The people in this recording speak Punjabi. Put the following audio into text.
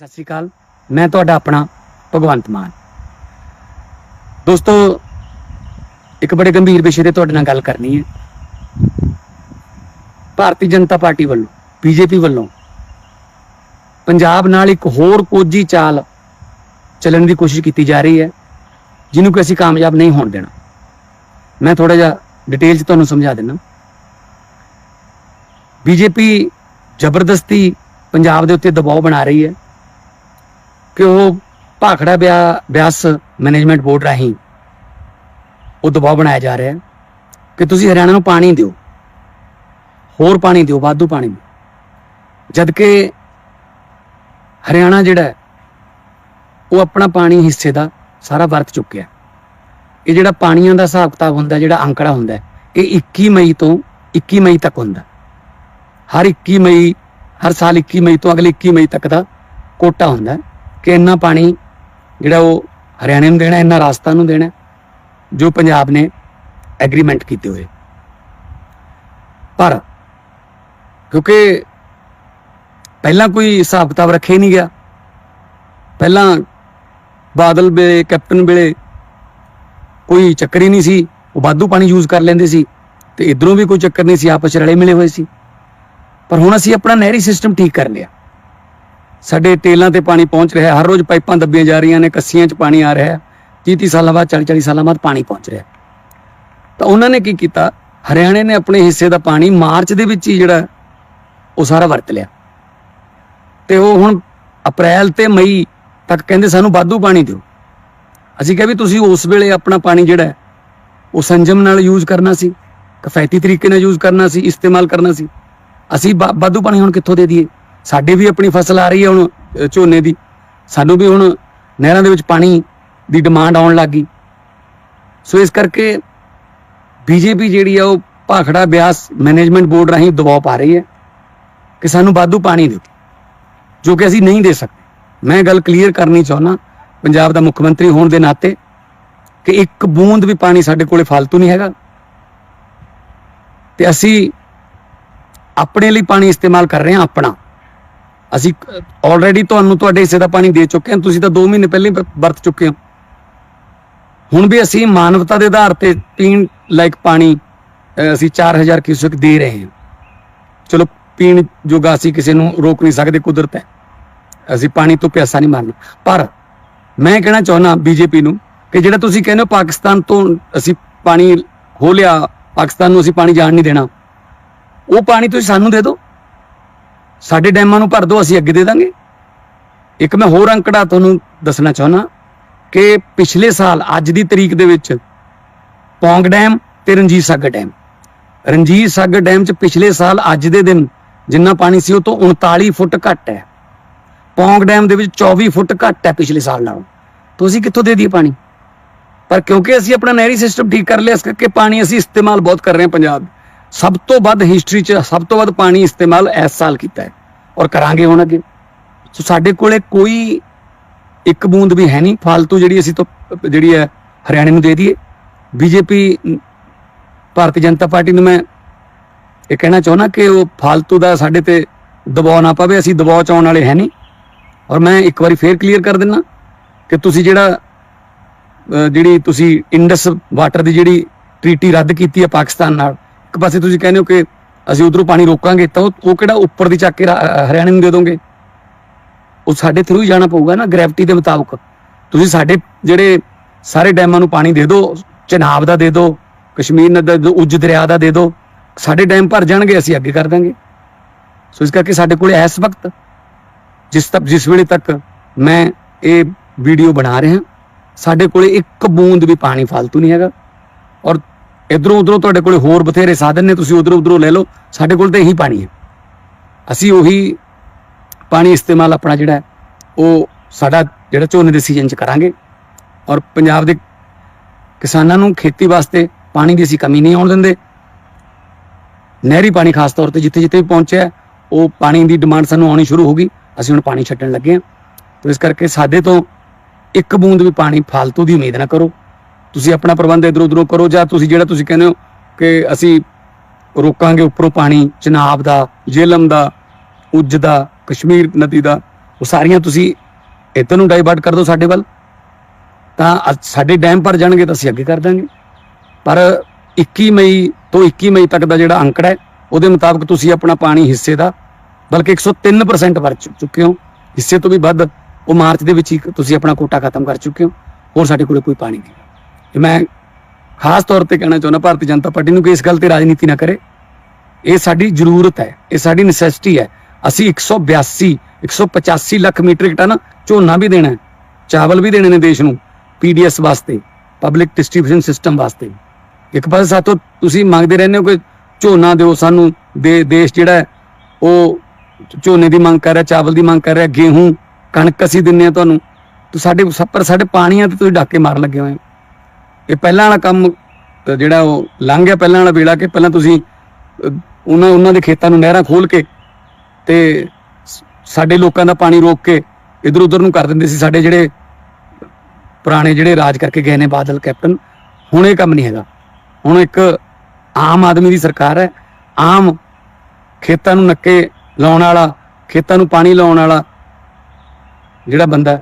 ਸਤਿ ਸ਼੍ਰੀ ਅਕਾਲ। ਮੈਂ ਤੁਹਾਡਾ ਆਪਣਾ ਭਗਵੰਤ ਮਾਨ। ਦੋਸਤੋ, ਇੱਕ ਬੜੇ ਗੰਭੀਰ ਵਿਸ਼ੇ ਤੇ ਤੁਹਾਡੇ ਨਾਲ ਗੱਲ ਕਰਨੀ ਹੈ। ਭਾਰਤੀ ਜਨਤਾ ਪਾਰਟੀ ਵੱਲੋਂ, ਬੀਜੇਪੀ ਵੱਲੋਂ ਪੰਜਾਬ ਨਾਲ ਇੱਕ ਹੋਰ ਕੋਝੀ ਚਾਲ ਚੱਲਣ ਦੀ ਕੋਸ਼ਿਸ਼ ਕੀਤੀ ਜਾ ਰਹੀ ਹੈ, ਜਿਹਨੂੰ ਕਿ ਅਸੀਂ ਕਾਮਯਾਬ ਨਹੀਂ ਹੋਣ ਦੇਣਾ। ਮੈਂ ਥੋੜਾ ਜਿਹਾ ਡਿਟੇਲ 'ਚ ਤੁਹਾਨੂੰ ਸਮਝਾ ਦਿੰਦਾ। ਬੀਜੇਪੀ ਜ਼ਬਰਦਸਤੀ ਪੰਜਾਬ ਦੇ ਉੱਤੇ ਦਬਾਅ ਬਣਾ ਰਹੀ ਹੈ। ਕਿ ਉਹ ਭਾਖੜਾ ਬਿਆ- ਬਿਆਸ ਮੈਨੇਜਮੈਂਟ ਬੋਰਡ ਰਾਹੀਂ ਉਹ ਦਬਾਅ ਬਣਾਇਆ ਜਾ ਰਿਹਾ ਹੈ ਕਿ ਤੁਸੀਂ ਹਰਿਆਣਾ ਨੂੰ ਪਾਣੀ ਦਿਓ। ਹੋਰ ਪਾਣੀ ਦਿਓ, ਵਾਧੂ ਪਾਣੀ ਦਿਓ। ਜਦ ਕਿ ਹਰਿਆਣਾ ਜਿਹੜਾ ਉਹ ਆਪਣਾ ਪਾਣੀ ਹਿੱਸੇ ਦਾ ਸਾਰਾ ਵਰਤ ਚੁੱਕਿਆ ਇਹ ਜਿਹੜਾ ਪਾਣੀਆਂ ਦਾ ਹਿਸਾਬ ਕਿਤਾਬ ਹੁੰਦਾ, ਜਿਹੜਾ ਅੰਕੜਾ ਹੁੰਦਾ ਇਹ 21 ਮਈ ਤੋਂ 21 ਮਈ ਤੱਕ ਹੁੰਦਾ। ਹਰ 21 ਮਈ, ਹਰ ਸਾਲ 21 ਮਈ ਤੋਂ ਅਗਲੇ 21 ਮਈ ਤੱਕ ਦਾ ਕੋਟਾ ਹੁੰਦਾ ਕਿ ਇੰਨਾ ਪਾਣੀ ਜਿਹੜਾ ਉਹ ਹਰਿਆਣੇ ਨੂੰ ਦੇਣਾ, ਇੰਨਾ ਰਾਜਸਥਾਨ ਨੂੰ ਦੇਣਾ, ਜੋ ਪੰਜਾਬ ਨੇ ਐਗਰੀਮੈਂਟ ਕੀਤੇ ਹੋਏ। ਪਰ ਕਿਉਂਕਿ ਪਹਿਲਾਂ ਕੋਈ ਹਿਸਾਬ ਕਿਤਾਬ ਰੱਖਿਆ ਹੀ ਨਹੀਂ ਗਿਆ। ਪਹਿਲਾਂ ਬਾਦਲ ਵੇਲੇ, ਕੈਪਟਨ ਵੇਲੇ ਕੋਈ ਚੱਕਰ ਹੀ ਨਹੀਂ ਸੀ। ਉਹ ਵਾਧੂ ਪਾਣੀ ਯੂਜ਼ ਕਰ ਲੈਂਦੇ ਸੀ ਤੇ ਇਧਰੋਂ ਵੀ ਕੋਈ ਚੱਕਰ ਨਹੀਂ ਸੀ। ਆਪਸ ਚ ਰਲੇ ਮਿਲੇ ਹੋਏ ਸੀ। ਪਰ ਹੁਣ ਅਸੀਂ ਆਪਣਾ ਨਹਿਰੀ ਸਿਸਟਮ ਠੀਕ ਕਰ ਲਿਆ। ਸਾਡੇ ਟੇਲਾਂ ਤੇ ਪਾਣੀ ਪਹੁੰਚ ਰਿਹਾ ਹੈ। ਹਰ ਰੋਜ਼ ਪਾਈਪਾਂ ਦੱਬੀਆਂ ਜਾ ਰਹੀਆਂ ਨੇ, ਕੱਸੀਆਂ 'ਚ ਪਾਣੀ ਆ ਰਿਹਾ ਹੈ। 30 30 ਸਾਲਾਂ ਬਾਅਦ 40 40 ਸਾਲਾਂ ਬਾਅਦ ਪਾਣੀ ਪਹੁੰਚ ਰਿਹਾ ਤਾਂ ਉਹਨਾਂ ਨੇ ਕੀ ਕੀਤਾ? ਹਰਿਆਣੇ ਨੇ ਆਪਣੇ ਹਿੱਸੇ ਦਾ ਪਾਣੀ ਮਾਰਚ ਦੇ ਵਿੱਚ ਹੀ ਜਿਹੜਾ ਉਹ ਸਾਰਾ ਵਰਤ ਲਿਆ। ਤੇ ਉਹ ਹੁਣ ਅਪ੍ਰੈਲ ਤੇ ਮਈ ਤੱਕ ਕਹਿੰਦੇ ਸਾਨੂੰ ਵਾਧੂ ਪਾਣੀ ਦਿਓ। ਅਸੀਂ ਕਿਹਾ ਵੀ ਤੁਸੀਂ ਉਸ ਵੇਲੇ ਆਪਣਾ ਪਾਣੀ ਜਿਹੜਾ ਉਹ ਸੰਜਮ ਨਾਲ ਯੂਜ਼ ਕਰਨਾ ਸੀ, ਕਿਫਾਇਤੀ ਤਰੀਕੇ ਨਾਲ ਯੂਜ਼ ਕਰਨਾ ਸੀ, ਇਸਤੇਮਾਲ ਕਰਨਾ ਸੀ। ਅਸੀਂ ਵਾ- ਵਾਧੂ ਪਾਣੀ ਹੁਣ ਕਿੱਥੋਂ ਦੇ ਦਈਏ? ਸਾਡੇ ਵੀ ਆਪਣੀ ਫਸਲ ਆ ਰਹੀ ਹੈ ਹੁਣ ਝੋਨੇ ਦੀ। ਸਾਨੂੰ ਵੀ ਹੁਣ ਨਹਿਰਾਂ ਦੇ ਵਿੱਚ ਪਾਣੀ ਦੀ ਡਿਮਾਂਡ ਆਉਣ ਲੱਗ ਗਈ। ਸੋ ਇਸ ਕਰਕੇ ਬੀਜੇਪੀ ਜਿਹੜੀ ਆ, ਉਹ ਭਾਖੜਾ ਬਿਆਸ ਮੈਨੇਜਮੈਂਟ ਬੋਰਡ ਰਾਹੀਂ ਦਬਾਅ ਪਾ ਰਹੀ ਹੈ ਕਿ ਸਾਨੂੰ ਵਾਧੂ ਪਾਣੀ ਦਿਓ, ਜੋ ਕਿ ਅਸੀਂ ਨਹੀਂ ਦੇ ਸਕਦੇ। ਮੈਂ ਗੱਲ ਕਲੀਅਰ ਕਰਨੀ ਚਾਹੁੰਦਾ, ਪੰਜਾਬ ਦਾ ਮੁੱਖ ਮੰਤਰੀ ਹੋਣ ਦੇ ਨਾਤੇ ਕਿ ਇੱਕ ਬੂੰਦ ਵੀ ਪਾਣੀ ਸਾਡੇ ਕੋਲੇ ਫालतू ਨਹੀਂ ਹੈਗਾ। ਤੇ ਅਸੀਂ ਆਪਣੇ ਲਈ ਪਾਣੀ ਇਸਤੇਮਾਲ ਕਰ ਰਹੇ ਹਾਂ ਆਪਣਾ। ਅਸੀਂ ਆਲਰੇਡੀ ਤੁਹਾਨੂੰ ਤੁਹਾਡੇ ਹਿੱਸੇ ਦਾ ਪਾਣੀ ਦੇ ਚੁੱਕੇ ਹਾਂ। ਤੁਸੀਂ ਤਾਂ 2 ਮਹੀਨੇ ਪਹਿਲਾਂ ਹੀ ਵਰਤ ਚੁੱਕੇ ਹੋ। ਹੁਣ ਵੀ ਅਸੀਂ ਮਾਨਵਤਾ ਦੇ ਆਧਾਰ ਤੇ ਪੀਣ ਲਾਇਕ ਪਾਣੀ ਅਹ, ਅਸੀਂ 4000 ਕਿਊਸਕ ਦੇ ਰਹੇ ਹਾਂ। ਚਲੋ ਪੀਣ ਜੋਗਾ ਅਸੀਂ ਕਿਸੇ ਨੂੰ ਰੋਕ ਨਹੀਂ ਸਕਦੇ ਕੁਦਰਤ ਹੈ। ਅਸੀਂ ਪਾਣੀ ਤੋਂ ਪਿਆਸਾ ਨਹੀਂ ਮਾਰਨਾ। ਪਰ ਮੈਂ ਕਹਿਣਾ ਚਾਹੁੰਦਾ ਬੀਜੇਪੀ ਨੂੰ ਕਿ ਜਿਹੜਾ ਤੁਸੀਂ ਕਹਿੰਦੇ ਹੋ ਪਾਕਿਸਤਾਨ ਤੋਂ ਅਸੀਂ ਪਾਣੀ ਹੋ ਲਿਆ ਪਾਕਿਸਤਾਨ ਨੂੰ ਅਸੀਂ ਪਾਣੀ ਜਾਣ ਨਹੀਂ ਦੇਣਾ ਉਹ ਪਾਣੀ ਤੁਸੀਂ ਸਾਨੂੰ ਦੇ ਦਿਓ। ਸਾਡੇ ਡੈਮਾਂ ਨੂੰ ਭਰ ਦਿਓ, ਅਸੀਂ ਅੱਗੇ ਦੇ ਦਾਂਗੇ। ਇੱਕ ਮੈਂ ਹੋਰ ਅੰਕੜਾ ਤੁਹਾਨੂੰ ਦੱਸਣਾ ਚਾਹੁੰਦਾ ਕਿ ਪਿਛਲੇ ਸਾਲ, ਅੱਜ ਦੀ ਤਰੀਕ ਦੇ ਵਿੱਚ ਪੌਂਗ ਡੈਮ ਤੇ ਰਣਜੀਤ ਸਾਗਰ ਡੈਮ। ਰਣਜੀਤ ਸਾਗਰ ਡੈਮ 'ਚ ਪਿਛਲੇ ਸਾਲ, ਅੱਜ ਦੇ ਦਿਨ ਜਿੰਨਾ ਪਾਣੀ ਸੀ ਉਹ ਤੋਂ 39 ਫੁੱਟ ਘੱਟ ਹੈ। ਪੌਂਗ ਡੈਮ ਦੇ ਵਿੱਚ 24 ਫੁੱਟ ਘੱਟ ਹੈ ਪਿਛਲੇ ਸਾਲ ਨਾਲੋਂ। ਤੁਸੀਂ ਕਿੱਥੋਂ ਦੇ ਦਈਏ ਪਾਣੀ? ਪਰ ਕਿਉਂਕਿ ਅਸੀਂ ਆਪਣਾ ਨਹਿਰੀ ਸਿਸਟਮ ਠੀਕ ਕਰ ਲਿਆ, ਇਸ ਕਰਕੇ ਪਾਣੀ ਅਸੀਂ ਇਸਤੇਮਾਲ ਬਹੁਤ ਕਰ ਰਹੇ ਹਾਂ ਪੰਜਾਬ ਸਭ ਤੋਂ ਵੱਧ ਹਿਸਟਰੀ 'ਚ ਸਭ ਤੋਂ ਵੱਧ ਪਾਣੀ ਇਸਤੇਮਾਲ ਇਸ ਸਾਲ ਕੀਤਾ ਹੈ ਔਰ ਕਰਾਂਗੇ ਹੁਣ ਅੱਗੇ। ਸੋ ਸਾਡੇ ਕੋਲੇ ਕੋਈ ਇੱਕ ਬੂੰਦ ਵੀ ਹੈ ਨਹੀਂ। ਫालतू ਜਿਹੜੀ ਅਸੀਂ ਤੋਂ, ਜਿਹੜੀ ਹੈ ਹਰਿਆਣੇ ਨੂੰ ਦੇ ਦਈਏ। ਬੀਜੇਪੀ, ਭਾਰਤੀ ਜਨਤਾ ਪਾਰਟੀ ਨੂੰ ਮੈਂ ਇਹ ਕਹਿਣਾ ਚਾਹੁੰਦਾ ਕਿ ਉਹ ਫालतू ਦਾ ਸਾਡੇ ਤੇ ਦਬਾਅ ਨਾ ਪਾਵੇ। ਅਸੀਂ ਦਬਾਅ ਚਾਉਣ ਵਾਲੇ ਹੈ ਨਹੀਂ। ਔਰ ਮੈਂ ਇੱਕ ਵਾਰੀ ਫੇਰ ਕਲੀਅਰ ਕਰ ਦਿੰਨਾ ਕਿ ਤੁਸੀਂ ਜਿਹੜਾ ਜਿਹੜੀ ਤੁਸੀਂ ਇੰਡਸ ਵਾਟਰ ਦੀ ਜਿਹੜੀ ਟ੍ਰੀਟੀ ਰੱਦ ਕੀਤੀ ਹੈ ਪਾਕਿਸਤਾਨ ਨਾਲ ਇੱਕ ਪਾਸੇ ਤੁਸੀਂ ਕਹਿੰਦੇ ਹੋ ਕਿ ਅਸੀਂ ਉਧਰੋਂ ਪਾਣੀ ਰੋਕਾਂਗੇ, ਤਾਂ ਉਹ ਉਹ ਕਿਹੜਾ ਉੱਪਰ ਦੀ ਚੱਕ ਕੇ ਰਾ- ਹਰਿਆਣੇ ਨੂੰ ਦੇ ਦੋਗੇ? ਉਹ ਸਾਡੇ ਥਰੂ ਹੀ ਜਾਣਾ ਪਊਗਾ ਨਾ ਗ੍ਰੈਵਿਟੀ ਦੇ ਮੁਤਾਬਕ। ਤੁਸੀਂ ਸਾਡੇ ਜਿਹੜੇ ਸਾਰੇ ਡੈਮਾਂ ਨੂੰ ਪਾਣੀ ਦੇ ਦਿਓ ਚਨਾਬ ਦਾ ਦੇ ਦਿਓ ਕਸ਼ਮੀਰ ਨਦੀ ਦਾ ਉੱਜ ਦਰਿਆ ਦਾ ਦੇ ਦਿਓ ਸਾਡੇ ਡੈਮ ਭਰ ਜਾਣਗੇ, ਅਸੀਂ ਅੱਗੇ ਕਰ ਦਾਂਗੇ। ਸੋ ਇਸ ਕਰਕੇ ਸਾਡੇ ਕੋਲੇ ਇਸ ਵਕਤ ਜਿਸ ਤੱਕ ਜਿਸ ਵੇਲੇ ਤੱਕ ਮੈਂ ਇਹ ਵੀਡੀਓ ਬਣਾ ਰਿਹਾ, ਸਾਡੇ ਕੋਲੇ ਇੱਕ ਬੂੰਦ ਵੀ ਪਾਣੀ ਫालतू ਨਹੀਂ ਹੈਗਾ। ਔਰ ਇਧਰੋਂ ਉਧਰੋਂ ਤੁਹਾਡੇ ਕੋਲੇ ਹੋਰ ਬਥੇਰੇ ਸਾਧਨ ਨੇ, ਤੁਸੀਂ ਉਧਰੋਂ ਉਧਰੋਂ ਲੈ ਲਓ। ਸਾਡੇ ਕੋਲ ਤਾਂ ਇਹੀ ਪਾਣੀ ਹੈ। ਅਸੀਂ ਉਹੀ ਪਾਣੀ ਇਸਤੇਮਾਲ ਆਪਣਾ ਜਿਹੜਾ ਉਹ ਸਾਡਾ ਜਿਹੜਾ ਝੋਨੇ ਦੇ ਸੀਜ਼ਨ 'ਚ ਕਰਾਂਗੇ। ਔਰ ਪੰਜਾਬ ਦੇ ਕਿਸਾਨਾਂ ਨੂੰ ਖੇਤੀ ਵਾਸਤੇ ਪਾਣੀ ਦੀ ਅਸੀਂ ਕਮੀ ਨਹੀਂ ਆਉਣ ਦਿੰਦੇ। ਨਹਿਰੀ ਪਾਣੀ ਖਾਸ ਤੌਰ ਤੇ ਜਿੱਥੇ ਜਿੱਥੇ ਵੀ ਪਹੁੰਚਿਆ, ਉਹ ਪਾਣੀ ਦੀ ਡਿਮਾਂਡ ਸਾਨੂੰ ਆਉਣੀ ਸ਼ੁਰੂ ਹੋ ਗਈ। ਅਸੀਂ ਹੁਣ ਪਾਣੀ ਛੱਡਣ ਲੱਗੇ ਹਾਂ। ਤੇ ਇਸ ਕਰਕੇ ਸਾਡੇ ਤੋਂ ਇੱਕ ਬੂੰਦ ਵੀ ਪਾਣੀ ਫालतू ਦੀ ਉਮੀਦ ਨਾ ਕਰੋ। ਤੁਸੀਂ ਆਪਣਾ ਪ੍ਰਬੰਧ ਇਧਰ ਉਧਰੋਂ ਕਰੋ ਜਾਂ ਤੁਸੀਂ ਜਿਹੜਾ ਤੁਸੀਂ ਕਹਿੰਦੇ ਹੋ ਕਿ ਅਸੀਂ ਰੋਕਾਂਗੇ ਉੱਪਰੋਂ ਪਾਣੀ, ਚਨਾਬ ਦਾ ਜੇਲਮ ਦਾ, ਉੱਜ ਦਾ, ਕਸ਼ਮੀਰ ਨਦੀ ਦਾ, ਉਹ ਸਾਰੀਆਂ ਤੁਸੀਂ ਇੱਧਰ ਨੂੰ ਡਾਈਵਰਟ ਕਰ ਦਿਓ ਸਾਡੇ ਵੱਲ। ਤਾਂ ਸਾਡੇ ਡੈਮ ਭਰ ਜਾਣਗੇ ਤਾਂ ਅਸੀਂ ਅੱਗੇ ਕਰ ਦਾਂਗੇ। ਪਰ 21 ਮਈ ਤੋਂ 21 ਮਈ ਤੱਕ ਦਾ ਜਿਹੜਾ ਅੰਕੜਾ ਹੈ, ਉਹਦੇ ਮੁਤਾਬਕ ਤੁਸੀਂ ਆਪਣਾ ਪਾਣੀ ਹਿੱਸੇ ਦਾ, ਬਲਕਿ 103% ਭਰ ਚੁ- ਚੁੱਕੇ ਹੋ। ਹਿੱਸੇ ਤੋਂ ਵੀ ਵੱਧ ਉਹ ਮਾਰਚ ਦੇ ਵਿੱਚ ਹੀ ਤੁਸੀਂ ਆਪਣਾ ਕੋਟਾ ਖਤਮ ਕਰ ਚੁੱਕੇ ਹੋ। ਹੋਰ ਸਾਡੇ ਕੋਲ ਕੋਈ ਪਾਣੀ ਨਹੀਂ। ਤੇ ਮੈਂ ਖਾਸ ਤੌਰ ਤੇ ਕਹਿਣਾ ਚਾਹੁੰਦਾ ਭਾਰਤੀ ਜਨਤਾ ਪਾਰਟੀ ਨੂੰ ਕਿ ਇਸ ਗੱਲ ਤੇ ਰਾਜਨੀਤੀ ਨਾ ਕਰੇ। ਇਹ ਸਾਡੀ ਜ਼ਰੂਰਤ ਹੈ, ਇਹ ਸਾਡੀ ਨੈਸੈਸਿਟੀ ਹੈ। ਅਸੀਂ 182 185 ਲੱਖ ਮੀਟ੍ਰਿਕ ਟਨ ਝੋਨਾ ਵੀ ਦੇਣਾ ਚਾਵਲ ਵੀ ਦੇਣੇ ਨੇ ਦੇਸ਼ ਨੂੰ ਪੀਡੀਐਸ ਵਾਸਤੇ ਪਬਲਿਕ ਡਿਸਟ੍ਰੀਬਿਊਸ਼ਨ ਸਿਸਟਮ ਵਾਸਤੇ। ਇੱਕ ਪਾਸੇ ਸਾਤੋਂ ਤੁਸੀਂ ਮੰਗਦੇ ਰਹਿੰਦੇ ਹੋ ਕਿ ਝੋਨਾ ਦਿਓ ਸਾਨੂੰ, ਦੇ ਦੇਸ਼ ਜਿਹੜਾ ਉਹ ਝੋਨੇ ਦੀ ਮੰਗ ਕਰ ਰਿਹਾ, ਚਾਵਲ ਦੀ ਮੰਗ ਕਰ ਰਿਹਾ, ਗੇਹੂੰ, ਕਣਕ ਅਸੀਂ ਦਿੰਨੇ ਆ ਤੁਹਾਨੂੰ। ਤੇ ਸਾਡੇ ਪਰ ਸਾਡੇ ਪਾਣੀਆਂ ਤੇ ਤੁਸੀਂ ਡਾਕੇ ਮਾਰਨ ਲੱਗੇ ਹੋਏ ਹੋ। ਇਹ ਪਹਿਲਾਂ ਵਾਲਾ ਕੰਮ ਜਿਹੜਾ ਉਹ ਲੰਘ ਗਿਆ ਪਹਿਲਾਂ ਵਾਲਾ ਵੇਲਾ ਕਿ ਪਹਿਲਾਂ ਤੁਸੀਂ ਉਹਨਾਂ ਉਹਨਾਂ ਦੇ ਖੇਤਾਂ ਨੂੰ ਨਹਿਰਾਂ ਖੋਲ ਕੇ ਤੇ ਸਾਡੇ ਲੋਕਾਂ ਦਾ ਪਾਣੀ ਰੋਕ ਕੇ ਇਧਰ ਉਧਰ ਨੂੰ ਕਰ ਦਿੰਦੇ ਸੀ। ਸਾਡੇ ਜਿਹੜੇ ਪੁਰਾਣੇ ਜਿਹੜੇ ਰਾਜ ਕਰਕੇ ਗਏ ਨੇ ਬਾਦਲ, ਕੈਪਟਨ, ਹੁਣ ਇਹ ਕੰਮ ਨਹੀਂ ਹੈਗਾ। ਹੁਣ ਇੱਕ ਆਮ ਆਦਮੀ ਦੀ ਸਰਕਾਰ ਹੈ। ਆਮ ਖੇਤਾਂ ਨੂੰ ਨੱਕੇ ਲਾਉਣ ਵਾਲਾ, ਖੇਤਾਂ ਨੂੰ ਪਾਣੀ ਲਾਉਣ ਵਾਲਾ ਜਿਹੜਾ ਬੰਦਾ